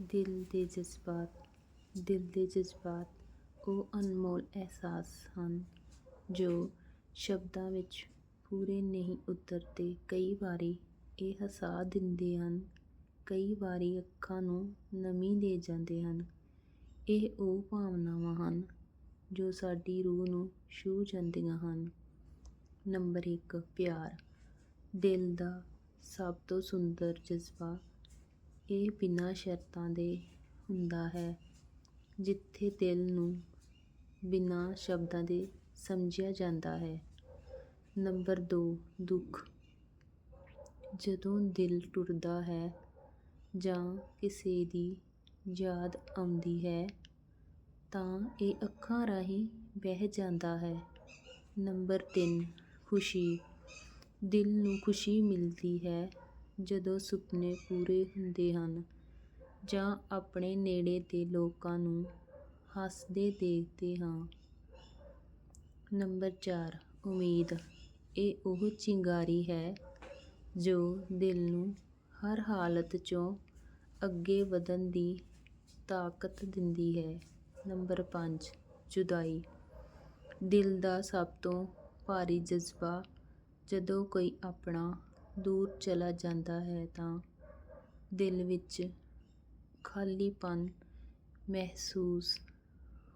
ਦਿਲ ਦੇ ਜਜ਼ਬਾਤ, ਦਿਲ ਦੇ ਜਜ਼ਬਾਤ ਉਹ ਅਨਮੋਲ ਅਹਿਸਾਸ ਹਨ ਜੋ ਸ਼ਬਦਾਂ ਵਿੱਚ ਪੂਰੇ ਨਹੀਂ ਉਤਰਦੇ। ਕਈ ਵਾਰੀ ਇਹ ਹਸਾ ਦਿੰਦੇ ਹਨ, ਕਈ ਵਾਰੀ ਅੱਖਾਂ ਨੂੰ ਨਮੀ ਦੇ ਜਾਂਦੇ ਹਨ। ਇਹ ਉਹ ਭਾਵਨਾਵਾਂ ਹਨ ਜੋ ਸਾਡੀ ਰੂਹ ਨੂੰ ਛੂਹ ਜਾਂਦੀਆਂ ਹਨ। ਨੰਬਰ ਇੱਕ, ਪਿਆਰ। ਦਿਲ ਦਾ ਸਭ ਤੋਂ ਸੁੰਦਰ ਜਜ਼ਬਾ ਇਹ ਬਿਨਾਂ ਸ਼ਰਤਾਂ ਦੇ ਹੁੰਦਾ ਹੈ, ਜਿੱਥੇ ਦਿਲ ਨੂੰ ਬਿਨਾਂ ਸ਼ਬਦਾਂ ਦੇ ਸਮਝਿਆ ਜਾਂਦਾ ਹੈ। ਨੰਬਰ ਦੋ, ਦੁੱਖ। ਜਦੋਂ ਦਿਲ ਟੁੱਟਦਾ ਹੈ ਜਾਂ ਕਿਸੇ ਦੀ ਯਾਦ ਆਉਂਦੀ ਹੈ, ਤਾਂ ਇਹ ਅੱਖਾਂ ਰਾਹੀਂ ਵਹਿ ਜਾਂਦਾ ਹੈ। ਨੰਬਰ ਤਿੰਨ, ਖੁਸ਼ੀ। ਦਿਲ ਨੂੰ ਖੁਸ਼ੀ ਮਿਲਦੀ ਹੈ ਜਦੋਂ ਸੁਪਨੇ ਪੂਰੇ ਹੁੰਦੇ ਹਨ ਜਾਂ ਆਪਣੇ ਨੇੜੇ ਦੇ ਲੋਕਾਂ ਨੂੰ ਹੱਸਦੇ ਦੇਖਦੇ ਹਾਂ। ਨੰਬਰ ਚਾਰ, ਉਮੀਦ। ਇਹ ਉਹ ਚਿੰਗਾਰੀ ਹੈ ਜੋ ਦਿਲ ਨੂੰ ਹਰ ਹਾਲਤ 'ਚੋਂ ਅੱਗੇ ਵਧਣ ਦੀ ਤਾਕਤ ਦਿੰਦੀ ਹੈ। ਨੰਬਰ ਪੰਜ, ਜੁਦਾਈ। ਦਿਲ ਦਾ ਸਭ ਤੋਂ ਭਾਰੀ ਜਜ਼ਬਾ ਜਦੋਂ ਕੋਈ ਆਪਣਾ ਦੂਰ ਚਲਾ ਜਾਂਦਾ ਹੈ ਤਾਂ ਦਿਲ ਵਿੱਚ ਖਾਲੀਪਨ ਮਹਿਸੂਸ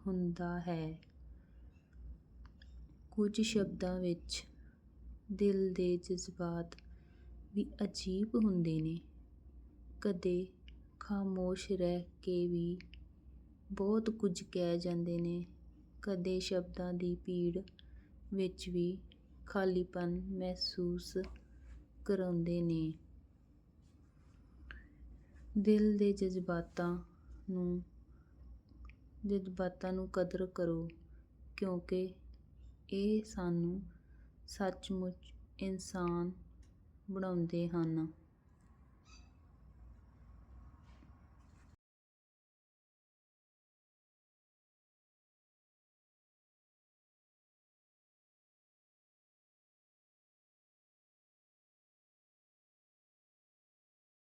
ਹੁੰਦਾ ਹੈ। ਕੁਝ ਸ਼ਬਦਾਂ ਵਿੱਚ ਦਿਲ ਦੇ ਜਜ਼ਬਾਤ ਵੀ ਅਜੀਬ ਹੁੰਦੇ ਨੇ। ਕਦੇ ਖਾਮੋਸ਼ ਰਹਿ ਕੇ ਵੀ ਬਹੁਤ ਕੁਝ ਕਹਿ ਜਾਂਦੇ ਨੇ। ਕਦੇ ਸ਼ਬਦਾਂ ਦੀ ਭੀੜ ਵਿੱਚ ਵੀ ਖਾਲੀਪਨ ਮਹਿਸੂਸ ਕਰਾਉਂਦੇ ਨੇ। ਦਿਲ ਦੇ ਜਜ਼ਬਾਤਾਂ ਨੂੰ ਜਜ਼ਬਾਤਾਂ ਨੂੰ ਕਦਰ ਕਰੋ, ਕਿਉਂਕਿ ਇਹ ਸਾਨੂੰ ਸੱਚਮੁੱਚ ਇਨਸਾਨ ਬਣਾਉਂਦੇ ਹਨ।